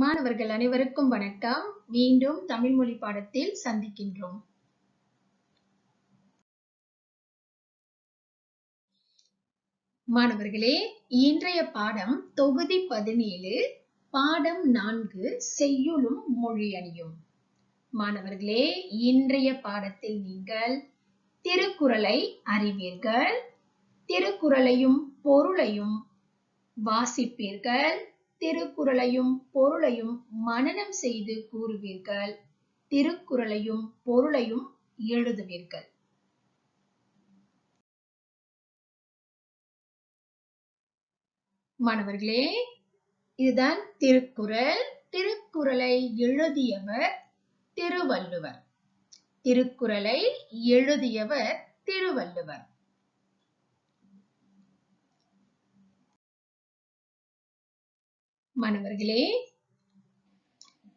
மாணவர்கள் அனைவருக்கும் வணக்கம். மீண்டும் தமிழ் மொழி பாடத்தில் சந்திக்கின்றோம். மாணவர்களே இன்றைய பாடம் தொகுதி பதினேழு பாடம் நான்கு செய்யுளும் மொழி அணியும். மாணவர்களே இன்றைய பாடத்தில் நீங்கள் திருக்குறளை அறிவீர்கள். திருக்குறளையும் பொருளையும் வாசிப்பீர்கள். திருக்குறளையும் பொருளையும் மனனம் செய்து கூறுவீர்கள். திருக்குறளையும் பொருளையும் எழுதுவீர்கள். மாணவர்களே இதுதான் திருக்குறள். திருக்குறளை எழுதியவர் திருவள்ளுவர். திருக்குறளை எழுதியவர் திருவள்ளுவர். மாணவர்களே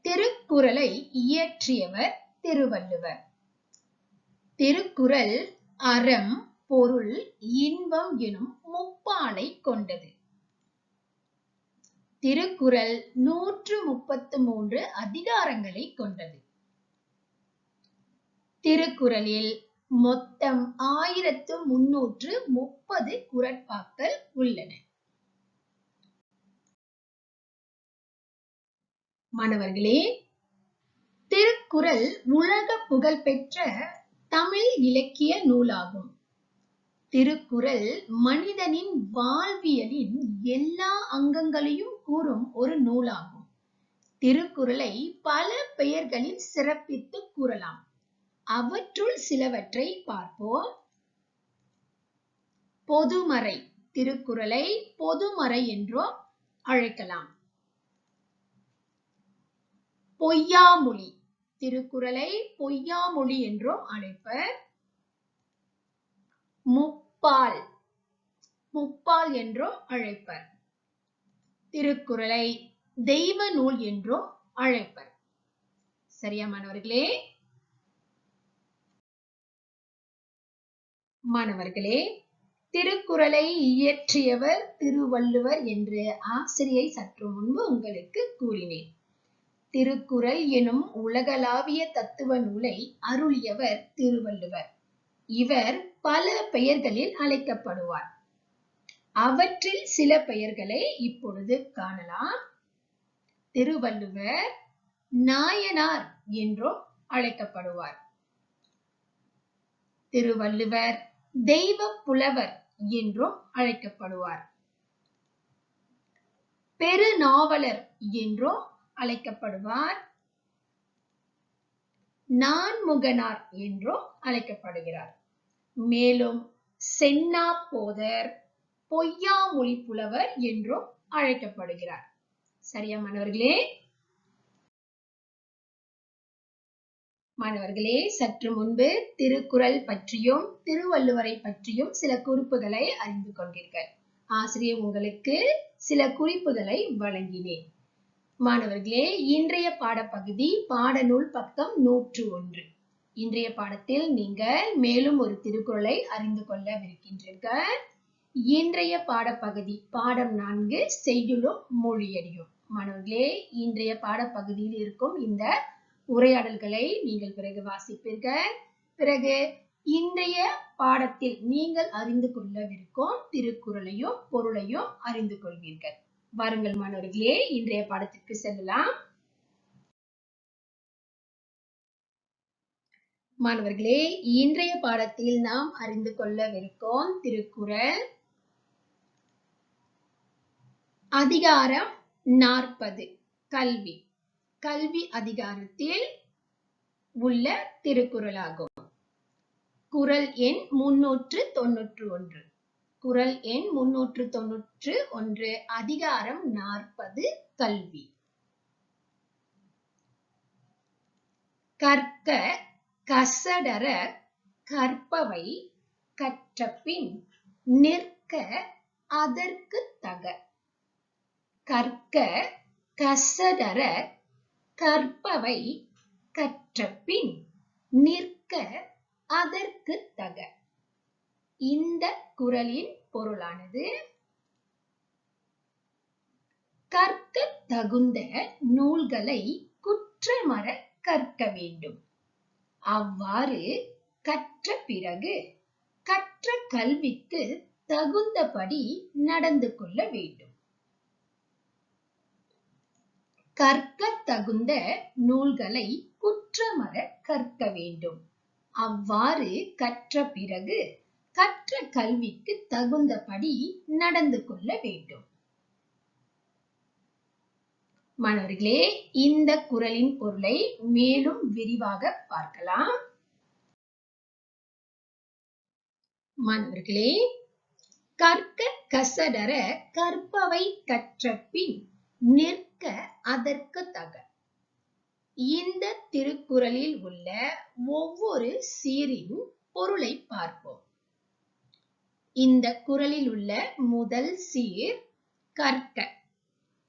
திருக்குறளை இயற்றியவர் திருவள்ளுவர். திருக்குறள் அறம் பொருள் இன்பம் எனும் முப்பாலை கொண்டது. திருக்குறள் நூற்று முப்பத்து மூன்று அதிகாரங்களை கொண்டது. திருக்குறளில் மொத்தம் ஆயிரத்து முன்னூற்று முப்பது குரட்பாக்கள் உள்ளன. மாணவர்களே திருக்குறள் உலக புகழ்பெற்ற தமிழ் இலக்கிய நூலாகும். திருக்குறள் மனிதனின் வாழ்வியலின் எல்லா அங்கங்களையும் கூறும் ஒரு நூலாகும். திருக்குறளை பல பெயர்களில் சிறப்பித்து கூறலாம். அவற்றுள் சிலவற்றை பார்ப்போம். பொதுமறை திருக்குறளை பொதுமறை என்றும் அழைக்கலாம். பொய்யாமொழி. திருக்குறளை பொய்யாமொழி என்றும் அழைப்பர். முப்பால். முப்பால் என்றும் அழைப்பர். திருக்குறளை தெய்வ நூல் என்றும் அழைப்பர். சரியா மாணவர்களே? மாணவர்களே திருக்குறளை இயற்றியவர் திருவள்ளுவர் என்று ஆசிரியை சற்று முன்பு உங்களுக்கு கூறினேன். திருக்குறள் எனும் உலகளாவிய தத்துவ நூலை அருளியவர் திருவள்ளுவர். இவர் பல பெயர்களில் அழைக்கப்படுவார். அவற்றில் சில பெயர்களை இப்பொழுது காணலாம். திருவள்ளுவர் நாயனார் என்றும் அழைக்கப்படுவார். திருவள்ளுவர் தெய்வ புலவர் என்றும் அழைக்கப்படுவார். பெருநாவலர் என்றும் அழைக்கப்படுவார். நான்முகனார் என்றும் அழைக்கப்படுகிறார். மேலும் சென்னா போதர் பொய்யாமொழி புலவர் என்றும் அழைக்கப்படுகிறார். சரியா மாணவர்களே? மாணவர்களே சற்று முன்பு திருக்குறள் பற்றியும் திருவள்ளுவரை பற்றியும் சில குறிப்புகளை அறிந்து கொண்டீர்கள். ஆசிரியர் உங்களுக்கு சில குறிப்புகளை வழங்கினேன். மாணவர்களே இன்றைய பாடப்பகுதி பாடநூல் பக்கம் நூற்று ஒன்று. இன்றைய பாடத்தில் நீங்கள் மேலும் ஒரு திருக்குறளை அறிந்து கொள்ளவிருக்கின்றீர்கள். இன்றைய பாடப்பகுதி பாடம் நான்கு செய்யுளும் மொழியடியும். மாணவர்களே இன்றைய பாடப்பகுதியில் இருக்கும் இந்த உரையாடல்களை நீங்கள் பிறகு வாசிப்பீர்கள். பிறகு இன்றைய பாடத்தில் நீங்கள் அறிந்து கொள்ளவிருக்கும் திருக்குறளையும் பொருளையும் அறிந்து கொள்வீர்கள். வாருங்கள் மாணவர்களே இன்றைய பாடத்திற்கு செல்லலாம். மாணவர்களே இன்றைய பாடத்தில் நாம் அறிந்து கொள்ளவிருக்கோம் திருக்குறள் அதிகாரம் நாற்பது கல்வி. கல்வி அதிகாரத்தில் உள்ள திருக்குறளாகும். குரல் எண் முன்னூற்று தொன்னூற்று ஒன்று. குரல் எண் முன்னூற்று தொன்னூற்று ஒன்று அதிகாரம் நாற்பது கல்வி. கற்க கசடர கற்பவை கற்றபின் நிற்க அதற்கு தக. கற்க கசடர கற்பவை கற்றபின் நிற்க அதற்கு தக. இந்த குரலின் பொருளானது. கற்க தகுந்த நூல்களை குற்றமற கற்க வேண்டும். அவ்வாறு கற்ற பிறகு கற்ற கல்விக்கு தகுந்தபடி நடந்து கொள்ள வேண்டும். கற்க தகுந்த நூல்களை குற்றமற கற்க வேண்டும். அவ்வாறு கற்ற பிறகு கற்ற கல்விக்கு தகுந்தபடி நடந்து கொள்ள வேண்டும். மாணவர்களே இந்த குறளின் பொருளை மேலும் விரிவாக பார்க்கலாம். மாணவர்களே கற்க கசடர கற்பவை கற்ற பின் நிற்க அதற்கு தக. இந்த திருக்குறளில் உள்ள ஒவ்வொரு சீரின் பொருளை பார்ப்போம். இந்த குறளில் உள்ள முதல் சீர் கற்க.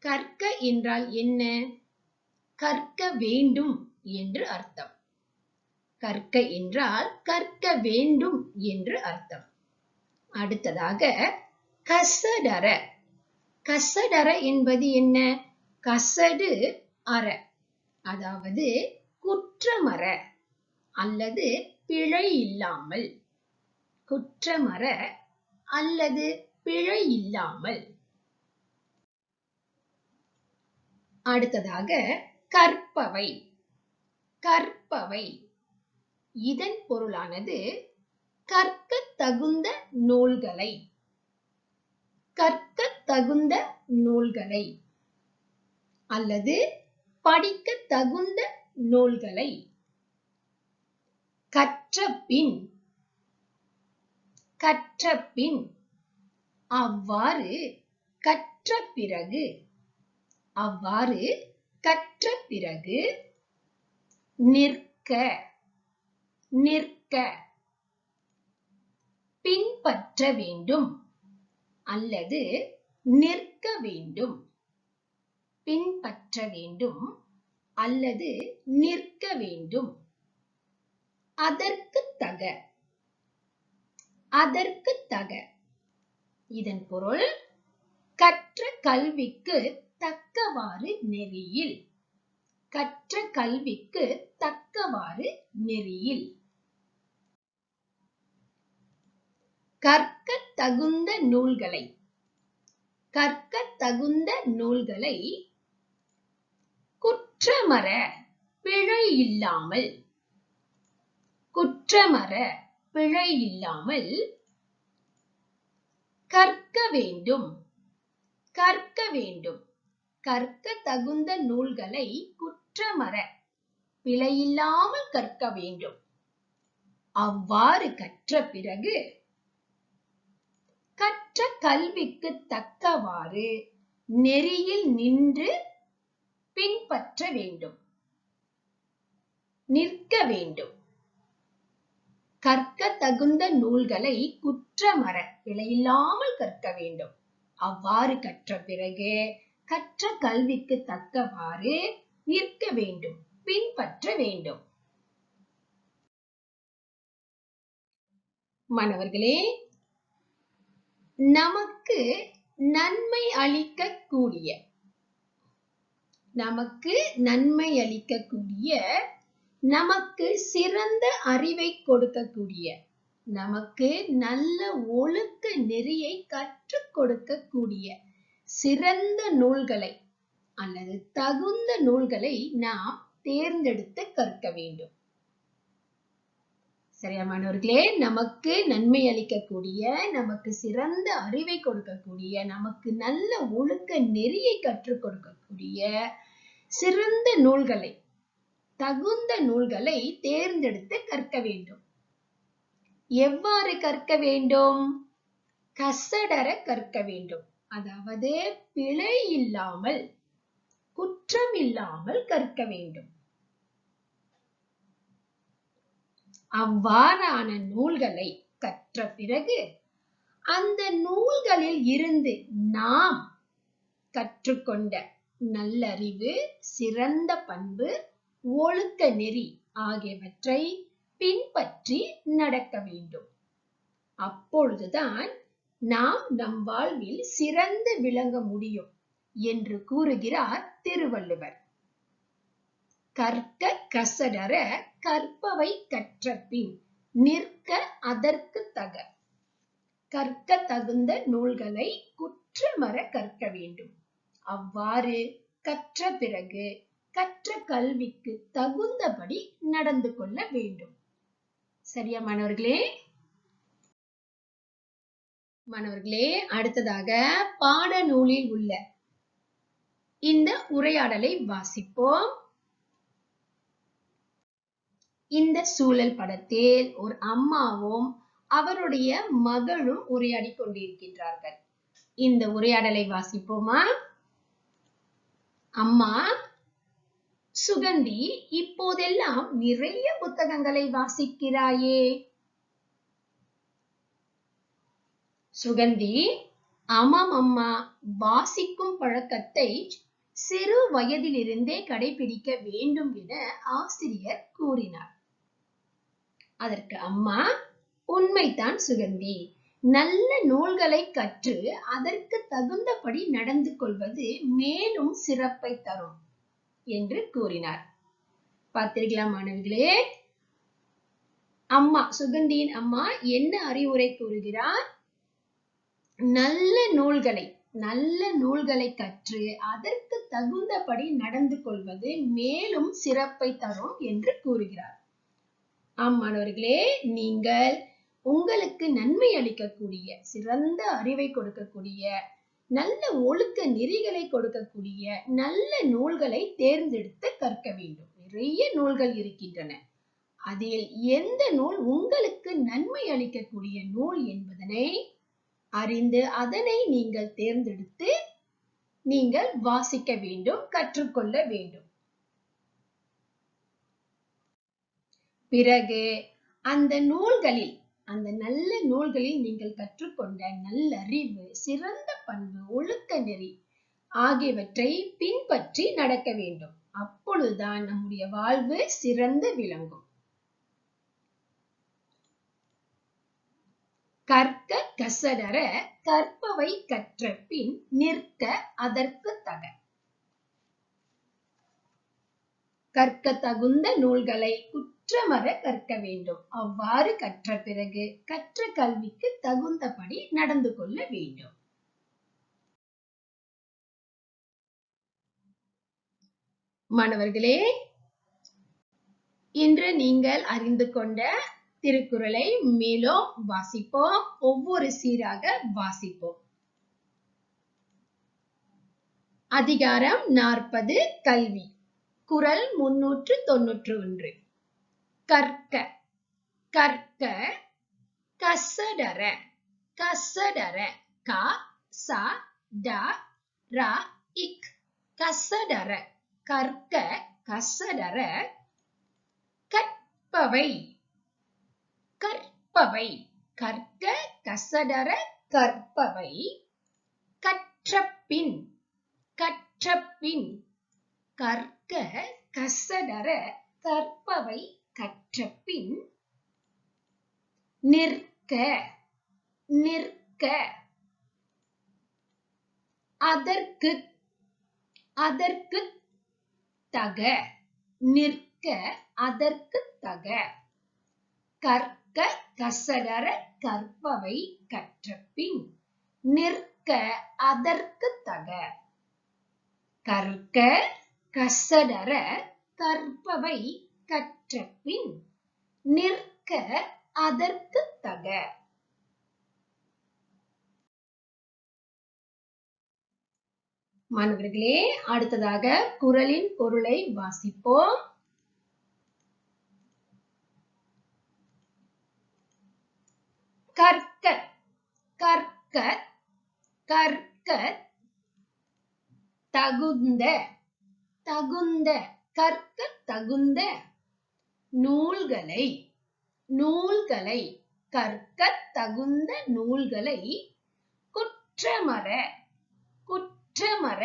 கற்க என்றால் என்ன? கற்க வேண்டும் என்று அர்த்தம். கற்க என்றால் கற்க வேண்டும் என்று அர்த்தம். அடுத்ததாக கசடர கசடர என்பது என்ன? கசடு அற. அதாவது குற்றமற அல்லது பிழை இல்லாமல் குற்றமற அல்லது பிழை இல்லாமல். அடுத்ததாக கற்பவை. கற்பவை. இதன் பொருளானது கற்க தகுந்த நூல்களை. கற்க தகுந்த நூல்களை. அல்லது படிக்க தகுந்த நூல்களை. கற்ற பின் கற்ற பின் அவ்வாறு கற்ற பிறகு அவ்வாறு கற்ற பிறகு நிற்க நிற்க பின்பற்ற வேண்டும் அல்லது நிற்க வேண்டும் பின்பற்ற வேண்டும் அல்லது நிற்க வேண்டும். அதற்கு தக அதற்கு தக. இதன் பொருள் கற்ற கல்விக்கு தக்கவாறு நெறியில். கற்ற கல்விக்கு தக்கவாறு நெறியில். கற்க தகுந்த நூல்களை. கற்க தகுந்த நூல்களை குற்றமற பிழை இல்லாமல். குற்றமற பிழை இல்லாமல் கற்க வேண்டும். கற்க வேண்டும். கற்க தகுந்த நூல்களை குற்றமற பிழையில்லாமல் கற்க வேண்டும். அவ்வாறு கற்ற பிறகு கற்ற கல்விக்கு தக்கவாறு நெறியில் நின்று பின்பற்ற வேண்டும். நிற்க வேண்டும். கற்க தகுந்த நூல்களை குற்றமற பிழையில்லாமல் கற்க வேண்டும். அவ்வாறு கற்ற பிறகு கற்ற கல்விக்கு தக்கவாறு நிற்க வேண்டும் பின்பற்ற வேண்டும். மாணவர்களே நமக்கு நன்மை அளிக்கக்கூடிய நமக்கு நன்மை அளிக்கக்கூடிய நமக்கு சிறந்த அறிவை கொடுக்கக்கூடிய நமக்கு நல்ல ஒழுக்க நெறியை கற்றுக் கொடுக்கக்கூடிய சிறந்த நூல்களை அல்லது தகுந்த நூல்களை நாம் தேர்ந்தெடுத்து கற்க வேண்டும். சரியா மாணவர்களே? நமக்கு நன்மை அளிக்கக்கூடிய நமக்கு சிறந்த அறிவை கொடுக்கக்கூடிய நமக்கு நல்ல ஒழுக்க நெறியை கற்றுக் கொடுக்கக்கூடிய சிறந்த நூல்களை தகுந்த நூல்களை தேர்ந்தெடுத்து கற்க வேண்டும். எவ்வாறு கற்க வேண்டும்? கசடர கற்க வேண்டும். அதாவது பிழை இல்லாமல் குற்றம் இல்லாமல் கற்க வேண்டும். அவ்வாறான நூல்களை கற்ற பிறகு அந்த நூல்களில் இருந்து நாம் கற்றுக்கொண்ட நல்லறிவு சிறந்த பண்பு ஒழுக்க நெறி ஆகியவற்றை பின்பற்றி நடக்க வேண்டும். அப்பொழுதுதான் நாம் நம் வாழ்வில் சிறந்து விளங்க முடியும் என்று கூறுகிறார் திருவள்ளுவர். கற்க கசடர கற்பவை கற்றபின் நிற்க அதற்கு தக. கற்க தகுந்த நூல்களை குற்றமற கற்க வேண்டும். அவ்வாறு கற்ற பிறகு கற்ற கல்விக்கு தகுந்தபடி நடந்து கொள்ள வேண்டும். சரியா மாணவர்களே? மாணவர்களே அடுத்ததாக பாடநூலில் உள்ள இந்த உரையாடலை வாசிப்போம். இந்த சூழல் படத்தில் ஒரு அம்மாவும் அவருடைய மகளும் உரையாடி கொண்டிருக்கின்றார்கள். இந்த உரையாடலை வாசிப்போமா? அம்மா சுகந்தி இப்போதெல்லாம் நிறைய புத்தகங்களை வாசிக்கிறாயே. சுகந்தி ஆமாம் அம்மா வாசிக்கும் பழக்கத்தை சிறு வயதிலிருந்தே கடைபிடிக்க வேண்டும் என ஆசிரியர் கூறினார். அதற்கு அம்மா உண்மைதான் சுகந்தி. நல்ல நூல்களை கற்று அதற்கு தகுந்தபடி நடந்து கொள்வது மேலும் சிறப்பை தரும். என்று கூறினார். பார்த்திருக்கலாம் மாணவிகளே. அம்மா சுகந்தியின் அம்மா என்ன அறிவுரை கூறுகிறார்? நல்ல நூல்களை நல்ல நூல்களை கற்று அதற்கு தகுந்தபடி நடந்து கொள்வது மேலும் சிறப்பை தரும் என்று கூறுகிறார். ஆம் மாணவர்களே நீங்கள் உங்களுக்கு நன்மை அளிக்கக்கூடிய சிறந்த அறிவை கொடுக்கக்கூடிய நல்ல ஒழுக்க நெறிகளை கொடுக்கக்கூடிய நல்ல நூல்களை தேர்ந்தெடுத்து கற்க வேண்டும். நிறைய நூல்கள் இருக்கின்றன. அதில் எந்த நூல் உங்களுக்கு நன்மை அளிக்கக்கூடிய நூல் என்பதனை அறிந்து அதனை நீங்கள் தேர்ந்தெடுத்து நீங்கள் வாசிக்க வேண்டும் கற்றுக்கொள்ள வேண்டும். பிறகு அந்த நூல்களில் அந்த நல்ல நூல்களில் நீங்கள் கற்றுக்கொண்ட நல்லறிவு சிறந்த பண்பு ஒழுக்க நெறி ஆகியவற்றை பின்பற்றி நடக்க வேண்டும். அப்பொழுதுதான் நம்முடைய வாழ்வு சிறந்து விளங்கும். கற்க கசடர கற்பவை கற்ற பின் நிற்க அதற்கு தக. கற்க தகுந்த நூல்களை குற்றமற கற்க வேண்டும். அவ்வாறு கற்ற பிறகு கற்ற கல்விக்கு தகுந்தபடி நடந்து கொள்ள வேண்டும். மாணவர்களே இன்று நீங்கள் அறிந்து கொண்ட திருக்குறளை மேலும் வாசிப்போம். ஒவ்வொரு சீராக வாசிப்போம். அதிகாரம் நாற்பது கல்வி. குரல் முன்னூற்று தொன்னூற்று ஒன்று. கற்க கற்க கசடர கசடர க ச ட ர இக். கசடர கற்க கசடர கற்பவை கற்பவை. கற்க கசடர கற்பவை. கற்றப்பின் கற்றப்பின். கற்க கசடர கற்பவை. கற்றபின் நிற்க நிற்க. அதற்கு அதற்கு தக நிற்க அதற்கு தக. கற்க கசடர கற்பவை கற்றபின் நிற்க அதற்கு தக. கற்க கசடர கற்பவை கற்ற பின் நிற்க அதற்கு தக. மாணவர்களே அடுத்ததாக குரலின் பொருளை வாசிப்போம். கற்க கற்க கற்க தகுந்த தகுந்த கற்க தகுந்த. நூல்களை நூல்களை கற்க தகுந்த நூல்களை குற்றமற குற்றமற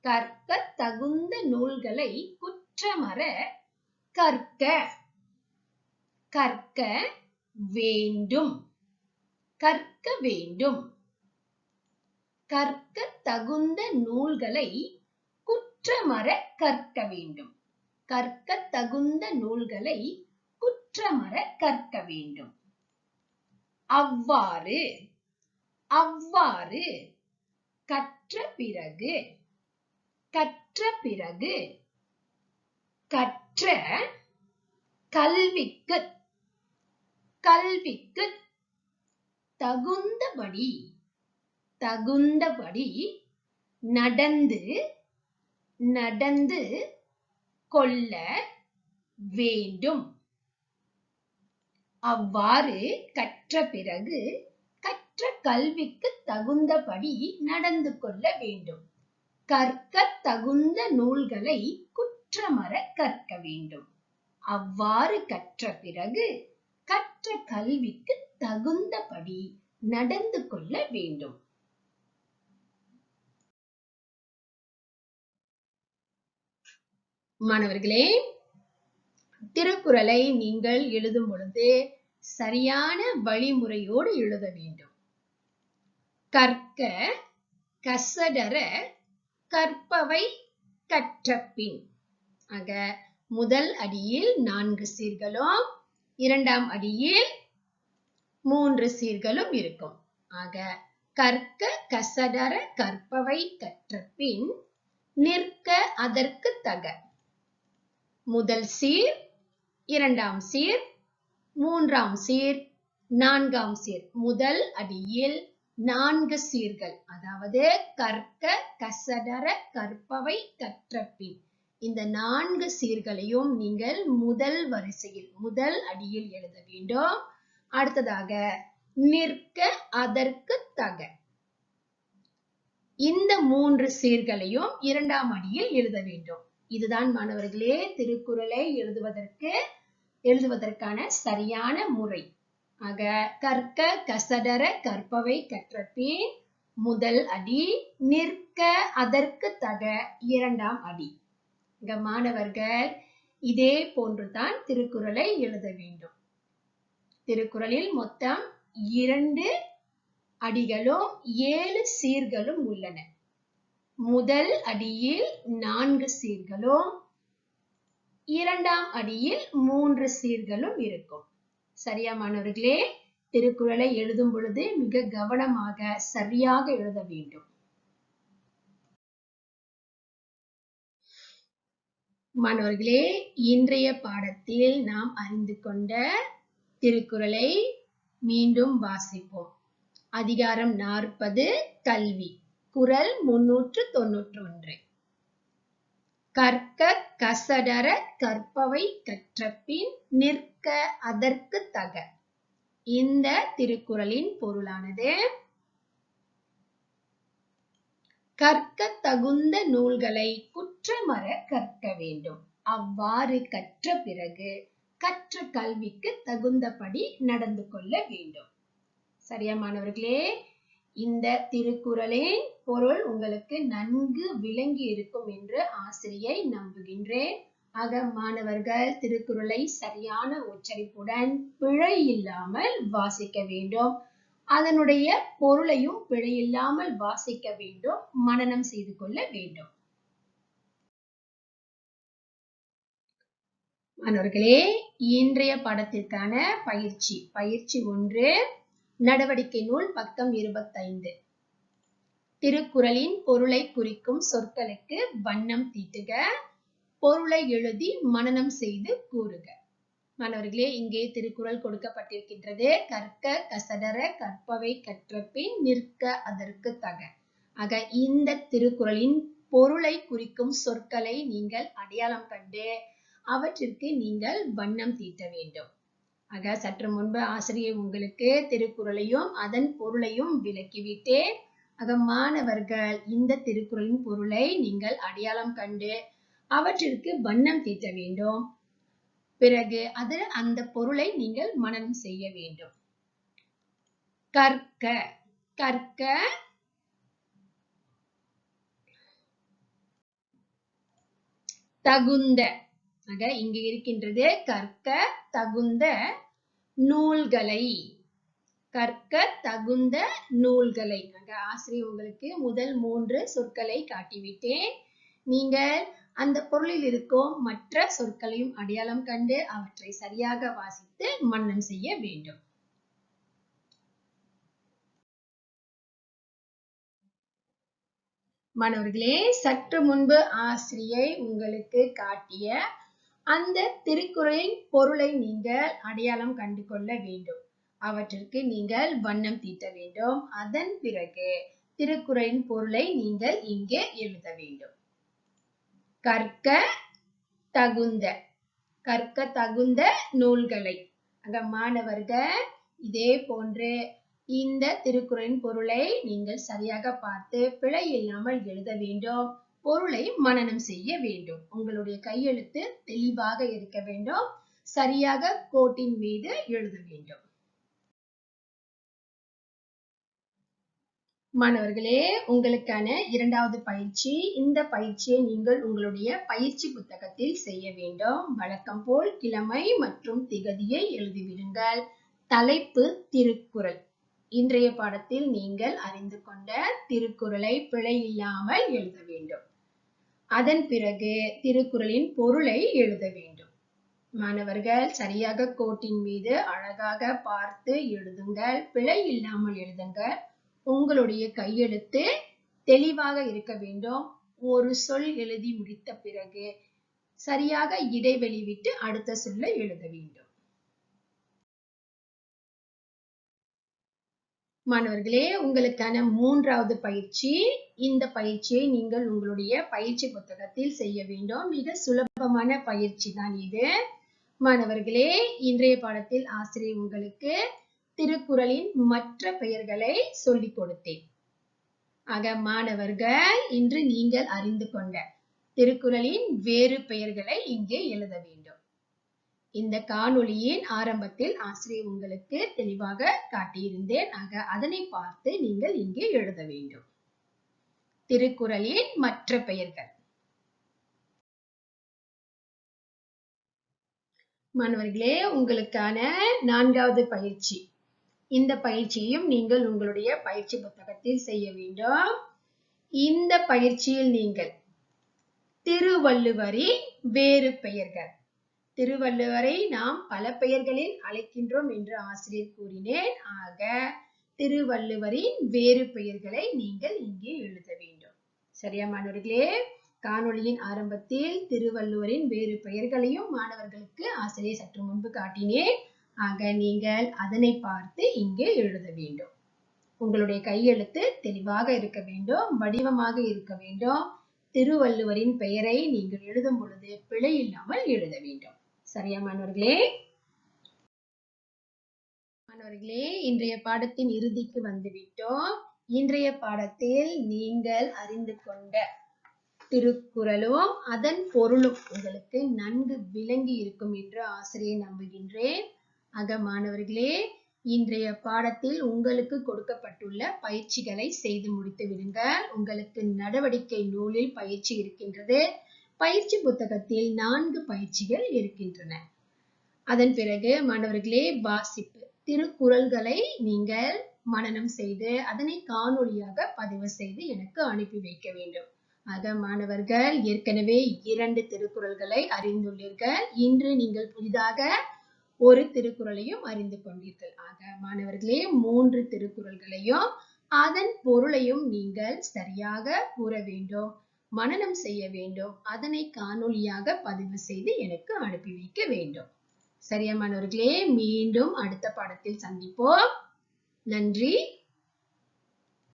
கற்க தகுந்த நூல்களை குற்றமற கற்க கற்க வேண்டும் கற்க வேண்டும். கற்க தகுந்த நூல்களை குற்றமற கற்க வேண்டும். கற்க தகுந்த நூல்களை குற்றமற கற்க வேண்டும். அவ்வாறு அவ்வாறு கற்ற பிறகு கற்ற பிறகு கற்ற கல்விக்கு கல்விக்கு தகுந்தபடி தகுந்தபடி நடந்து நடந்து கொள்ள வேண்டும். அவ்வாறு கற்ற பிறகு கற்ற கல்விக்கு தகுந்தபடி நடந்து கொள்ள வேண்டும். கற்க தகுந்த நூல்களை குற்றமற கற்க வேண்டும். அவ்வாறு கற்ற பிறகு கற்ற கல்விக்கு தகுந்தபடி நடந்து கொள்ள வேண்டும். மாணவர்களே திருக்குறளை நீங்கள் எழுதும் பொழுது சரியான வழிமுறையோடு எழுத வேண்டும். கற்க கசடர கற்பவை கற்றப்பின் ஆக முதல் அடியில் நான்கு சீர்களும் இரண்டாம் அடியில் மூன்று சீர்களும் இருக்கும். ஆக கற்க கசடர கற்பவை கற்றபின் நிற்க அதற்கு தக. முதல் சீர் இரண்டாம் சீர் மூன்றாம் சீர் நான்காம் சீர். முதல் அடியில் நான்கு சீர்கள். அதாவது கற்க கசடர கற்பவை கற்றபின். இந்த நான்கு சீர்களையும் நீங்கள் முதல் வரிசையில் முதல் அடியில் எழுத வேண்டும். அடுத்ததாக நிற்க அதற்கு தக. இந்த மூன்று சீர்களையும் இரண்டாம் அடியில் எழுத வேண்டும். இதுதான் மாணவர்களே திருக்குறளை எழுதுவதற்கு எழுதுவதற்கான சரியான முறை. ஆக கற்க கசடர கற்பவை கற்றபின் முதல் அடி நிற்க அதற்கு தக இரண்டாம் அடி. இங்க மாணவர்கள் இதே போன்றுதான் திருக்குறளை எழுத வேண்டும். திருக்குறளில் மொத்தம் இரண்டு அடிகளும் ஏழு சீர்களும் உள்ளன. முதல் அடியில் நான்கு சீர்களும் இரண்டாம் அடியில் மூன்று சீர்களும் இருக்கும். சரியா மாணவர்களே? திருக்குறளை எழுதும் பொழுது மிக கவனமாக சரியாக எழுத வேண்டும். மாணவர்களே இன்றைய பாடத்தில் நாம் அறிந்து கொண்ட திருக்குறளை மீண்டும் வாசிப்போம். அதிகாரம் நாற்பது கல்வி. குரல் முன்னூற்று தொன்னூற்று ஒன்று. கற்க கசடர கற்பவை கற்றபின் நிற்க அதற்கு தக. இந்த திருக்குறளின் பொருளானது. கற்க தகுந்த நூல்களை குற்றமற கற்க வேண்டும். அவ்வாறு கற்ற பிறகு கற்ற கல்விக்கு தகுந்தபடி நடந்து கொள்ள வேண்டும். சரியா மாணவர்களே? இந்த திருக்குறளின் பொருள் உங்களுக்கு நன்கு விளங்கி இருக்கும் என்று ஆசிரியை நம்புகின்றேன். ஆக மாணவர்கள் திருக்குறளை சரியான உச்சரிப்புடன் பிழை இல்லாமல் வாசிக்க வேண்டும். அதனுடைய பொருளையும் பிழையில்லாமல் வாசிக்க வேண்டும். மனனம் செய்து கொள்ள வேண்டும். மாணவர்களே இன்றைய படத்திற்கான பயிற்சி. பயிற்சி ஒன்று நடவடிக்கை நூல் பக்கம் இருபத்தைந்து. திருக்குறளின் பொருளை குறிக்கும் சொற்களுக்கு வண்ணம் தீட்டுக பொருளை எழுதி மனனம் செய்து கூறுக. மாணவர்களே இங்கே திருக்குறள் கொடுக்கப்பட்டிருக்கின்றது. கற்க கசடர கற்பவை கற்றபின் நிற்க அதற்கு தக. ஆக இந்த திருக்குறளின் பொருளை குறிக்கும் சொற்களை நீங்கள் அடையாளம் கண்டு அவற்றிற்கு நீங்கள் வண்ணம் தீட்ட வேண்டும். ஆக சற்று முன்பு ஆசிரியர் உங்களுக்கு திருக்குறளையும் அதன் பொருளையும் விளக்கிவிட்டேன். ஆக மாணவர்கள் இந்த திருக்குறளின் பொருளை நீங்கள் அடையாளம் கண்டு அவற்றிற்கு வண்ணம் தீட்ட வேண்டும். பிறகு அது அந்த பொருளை நீங்கள் மனம் செய்ய வேண்டும். கற்க கற்க. தகுந்த ஆக இங்க இருக்கின்றது கற்க தகுந்த நூல்களை. கற்க தகுந்த நூல்களை. அங்க ஆசிரியர் உங்களுக்கு முதல் மூன்று சொற்களை காட்டிவிட்டேன். நீங்கள் அந்த பொருளில் இருக்கும் மற்ற சொற்களையும் அடையாளம் கண்டு அவற்றை சரியாக வாசித்து மன்னன் செய்ய வேண்டும். மாணவர்களே சற்று முன்பு ஆசிரியை உங்களுக்கு காட்டிய அந்த திருக்குறளின் பொருளை நீங்கள் அடையாளம் கண்டு கொள்ள வேண்டும். அவற்றிற்கு நீங்கள் வண்ணம் தீட்ட வேண்டும். அதன் பிறகு திருக்குறளின் பொருளை நீங்கள் இங்கே எழுத வேண்டும். கற்க தகுந்த கற்க தகுந்த நூல்களை. அங்க மாணவர்கள் இதே போன்று இந்த திருக்குறளின் பொருளை நீங்கள் சரியாக பார்த்து பிழை இல்லாமல் எழுத வேண்டும். பொருளை மனனம் செய்ய வேண்டும். உங்களுடைய கையெழுத்து தெளிவாக இருக்க வேண்டும். சரியாக கோட்டின் மீது எழுத வேண்டும். மாணவர்களே உங்களுக்கான இரண்டாவது பயிற்சி. இந்த பயிற்சியை நீங்கள் உங்களுடைய பயிற்சி புத்தகத்தில் செய்ய வேண்டும். வழக்கம் போல் கிழமை மற்றும் திகதியை எழுதிவிடுங்கள். தலைப்பு திருக்குறள். இன்றைய பாடத்தில் நீங்கள் அறிந்து கொண்ட திருக்குறளை பிழை இல்லாமல் எழுத வேண்டும். அதன் பிறகு திருக்குறளின் பொருளை எழுத வேண்டும். மாணவர்கள் சரியாக கோட்டின் மீது அழகாக பார்த்து எழுதுங்கள் பிழை இல்லாமல் எழுதுங்கள். உங்களுடைய கையெழுத்து தெளிவாக இருக்க வேண்டும். ஒரு சொல் எழுதி முடித்த பிறகு சரியாக இடைவெளி விட்டு அடுத்த சொல்லை எழுத வேண்டும். மாணவர்களே உங்களுக்கான மூன்றாவது பயிற்சி. இந்த பயிற்சியை நீங்கள் உங்களுடைய பயிற்சி புத்தகத்தில் செய்ய வேண்டும். மிக சுலபமான பயிற்சி தான் இது. மாணவர்களே இன்றைய பாடத்தில் ஆசிரியர் உங்களுக்கு திருக்குறளின் மற்ற பெயர்களை சொல்லிக் கொடுத்தேன். ஆக மாணவர்கள் இன்று நீங்கள் அறிந்து கொண்ட திருக்குறளின் வேறு பெயர்களை இங்கே எழுத வேண்டும். இந்த காணொளியின் ஆரம்பத்தில் ஆசிரியர் உங்களுக்கு தெளிவாக காட்டியிருந்தேன். ஆக அதனை பார்த்து நீங்கள் இங்கே எழுத வேண்டும். திருக்குறளின் மற்ற பெயர்கள். மாணவர்களே உங்களுக்கான நான்காவது பயிற்சி. இந்த பயிற்சியையும் நீங்கள் உங்களுடைய பயிற்சி புத்தகத்தில் செய்ய வேண்டும். இந்த பயிற்சியில் நீங்கள் திருவள்ளுவரின் வேறு பெயர்கள். திருவள்ளுவரை நாம் பல பெயர்களில் அழைக்கின்றோம் என்று ஆசிரியர் கூறினேன். ஆக திருவள்ளுவரின் வேறு பெயர்களை நீங்கள் இங்கே எழுத வேண்டும். சரியா மாணவர்களே? காணொளியின் ஆரம்பத்தில் திருவள்ளுவரின் வேறு பெயர்களையும் மாணவர்களுக்கு ஆசிரியர் சற்று முன்பு காட்டினேன். ஆக நீங்கள் அதனை பார்த்து இங்கே எழுத வேண்டும். உங்களுடைய கையெழுத்து தெளிவாக இருக்க வேண்டும் வடிவமாக இருக்க வேண்டும். திருவள்ளுவரின் பெயரை நீங்கள் எழுதும் பொழுது பிழை இல்லாமல் எழுத வேண்டும். சரியா மாணவர்களே? மாணவர்களே இன்றைய பாடத்தின் இறுதிக்கு வந்துவிட்டோம். இன்றைய பாடத்தில் நீங்கள் அறிந்து கொண்ட திருக்குறளும் அதன் பொருளும் உங்களுக்கு நன்கு விளங்கி இருக்கும் என்று ஆசிரியர் நம்புகின்றேன். ஆக மாணவர்களே இன்றைய பாடத்தில் உங்களுக்கு கொடுக்கப்பட்டுள்ள பயிற்சிகளை செய்து முடித்து விடுங்கள். உங்களுக்கு நடவடிக்கை நூலில் பயிற்சி இருக்கின்றது. பயிற்சி புத்தகத்தில் நான்கு பயிற்சிகள் இருக்கின்றன. அதன் பிறகு மாணவர்களே வாசிப்பு. திருக்குறள்களை நீங்கள் மனனம் செய்து அதனை காணொளியாக பதிவு செய்து எனக்கு அனுப்பி வைக்க வேண்டும். ஆக மாணவர்கள் ஏற்கனவே இரண்டு திருக்குறள்களை அறிந்துள்ளீர்கள். இன்று நீங்கள் புதிதாக ஒரு திருக்குறளையும் அறிந்து கொண்டீர்கள். ஆக மாணவர்களே மூன்று திருக்குறள்களையும் அதன் பொருளையும் நீங்கள் சரியாக கூற வேண்டும். மனனம் செய்ய வேண்டும். அதனை காணொலியாக பதிவு செய்து எனக்கு அனுப்பி வைக்க வேண்டும். சரியா மாணவர்களே மீண்டும் அடுத்த பாடத்தில் சந்திப்போம். நன்றி.